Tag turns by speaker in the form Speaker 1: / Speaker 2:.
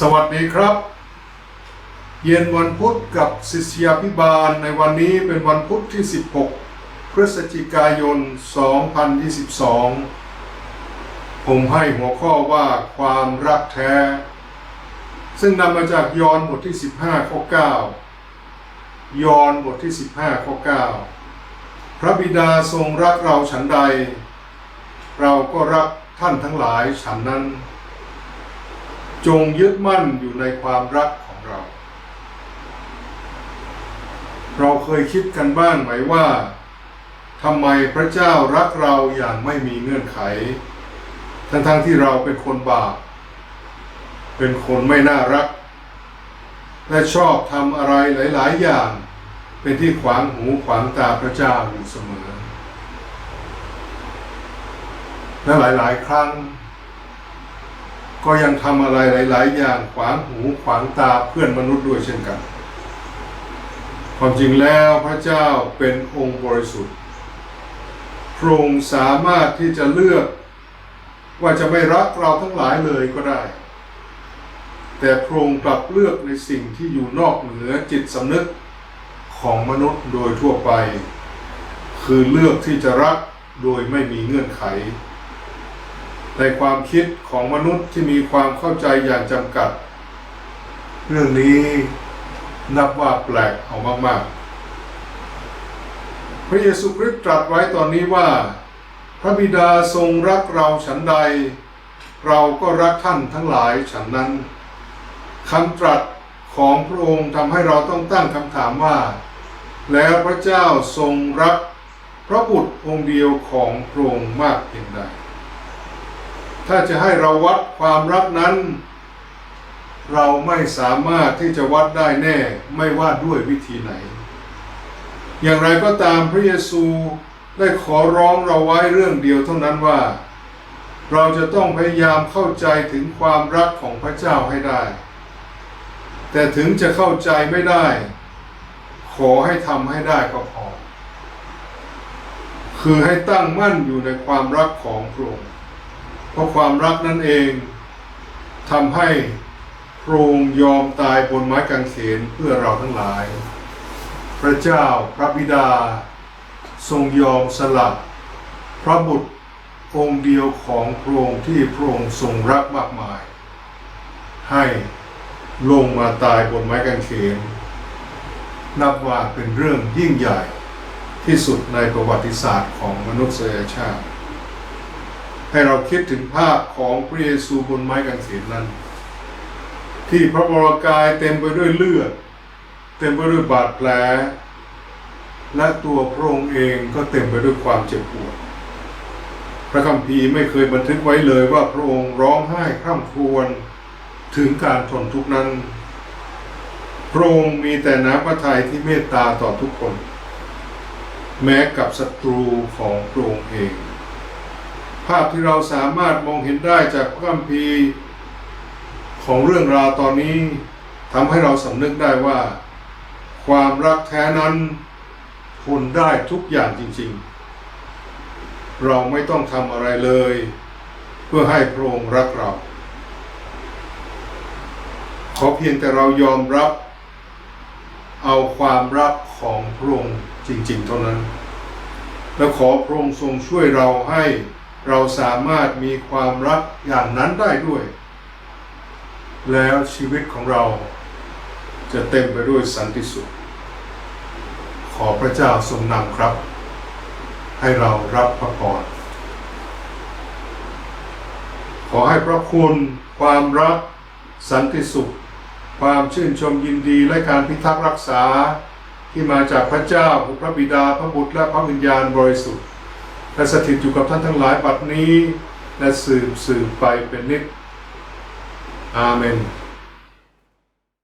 Speaker 1: สวัสดีครับ เย็นวันพุธกับศิษยาพิบาลในวันนี้เป็นวันพุธที่ 16 พฤศจิกายน 2022 ผมให้หัวข้อว่าความรักแท้ ซึ่งนำมาจากยอห์นบทที่ 15 ข้อ 9 ยอห์นบทที่ 15 ข้อ 9 พระบิดาทรงรักเราฉันใด เราก็รักท่านทั้งหลายฉันนั้น จงยึดมั่นอยู่ในความรักของเรา เราเคยคิดกันบ้างไหมว่าทำไมพระเจ้ารักเราอย่างไม่มีเงื่อนไข ทั้งๆทที่เราเป็นคนบาป เป็นคนไม่น่ารัก และชอบทำอะไรหลาย ๆ อย่าง เป็นที่ขวางหูขวางตาพระเจ้าอยู่เสมอ และหลาย ๆ ครั้ง ก็ยังทำอะไรหลาย ๆ อย่างขวางหูขวางตาเพื่อนมนุษย์ด้วยเช่นกัน ความจริงแล้วพระเจ้าเป็นองค์บริสุทธิ์พระองค์สามารถที่จะเลือกว่าจะไม่รักเราทั้งหลายเลยก็ได้ แต่พระองค์กลับเลือกในสิ่งที่อยู่นอกเหนือจิตสำนึกของมนุษย์โดยทั่วไป คือเลือกที่จะรักโดยไม่มีเงื่อนไข ในความคิดของมนุษย์ที่มีความเข้าใจอย่างจำกัด เรื่องนี้นับว่าแปลกเอามากๆ พระเยซูคริสต์ตรัสไว้ตอนนี้ว่า พระบิดาทรงรักเราฉันใด เราก็รักท่านทั้งหลายฉันนั้นคำตรัสของพระองค์ทำให้เราต้องตั้งคำถามว่า แล้วพระเจ้าทรงรักพระบุตรองค์เดียวของพระองค์มากเพียงใด ถ้าจะให้เราวัดความรักนั้น เราไม่สามารถที่จะวัดได้แน่ไม่ว่าด้วยวิธีไหน อย่างไรก็ตามพระเยซูได้ขอร้องเราไว้เรื่องเดียวเท่านั้นว่า เราจะต้องพยายามเข้าใจถึงความรักของพระเจ้าให้ได้ แต่ถึงจะเข้าใจไม่ได้ ขอให้ทำให้ได้ก็พอ คือให้ตั้งมั่นอยู่ในความรักของพระองค์ เพราะความรักนั่นเองทำให้พระองค์ยอมตายบนไม้กางเขนเพื่อเราทั้งหลาย พระเจ้าพระบิดา ทรงยอมสละพระบุตรองค์เดียวของพระองค์ที่พระองค์ทรงรักมากมาย ให้ลงมาตายบนไม้กางเขน นับว่าเป็นเรื่องยิ่งใหญ่ที่สุดในประวัติศาสตร์ของมนุษยชาติ ให้เราคิดถึงภาพของพระเยซูบนไม้กางเขนนั้น ที่พระวรากายเต็มไปด้วยเลือด เต็มไปด้วยบาดแผล และตัวพระองค์เองก็เต็มไปด้วยความเจ็บปวด พระคัมภีร์ไม่เคยบันทึกไว้เลยว่าพระองค์ร้องไห้คร่ำครวญถึงการทนทุกข์นั้น พระองค์มีแต่น้ำพระทัยที่เมตตาต่อทุกคน แม้กับศัตรูของพระองค์เองาพที่เราสามารถมองเห็นได้จากพระคัมภีร์ของเรื่องราวตอนนี้ทำให้เราสำนึกได้ว่า ความรักแท้นั้นทนได้ทุกอย่างจริงๆ เราไม่ต้องทำอะไรเลย เพื่อให้พระองค์รักเรา ขอเพียงแต่เรายอมรับ เอาความรักของพระองค์จริงๆ เท่านั้น และขอพระองค์ทรงช่วยเราให้ เราสามารถมีความรักอย่างนั้นได้ด้วย แล้วชีวิตของเราจะเต็มไปด้วยสันติสุข ขอพระเจ้าทรงนำครับ ให้เรารับพระพรขอให้พระคุณ ความรัก สันติสุข ความชื่นชมยินดีและการพิทักษ์รักษาที่มาจากพระเจ้าพระบิดาพระบุตรและพระวิญญาณบริสุทธิ์ และสถิตอยู่กับท่านทั้งหลายบัดนี้ และสืบสืบไปเป็นนิจอาเมน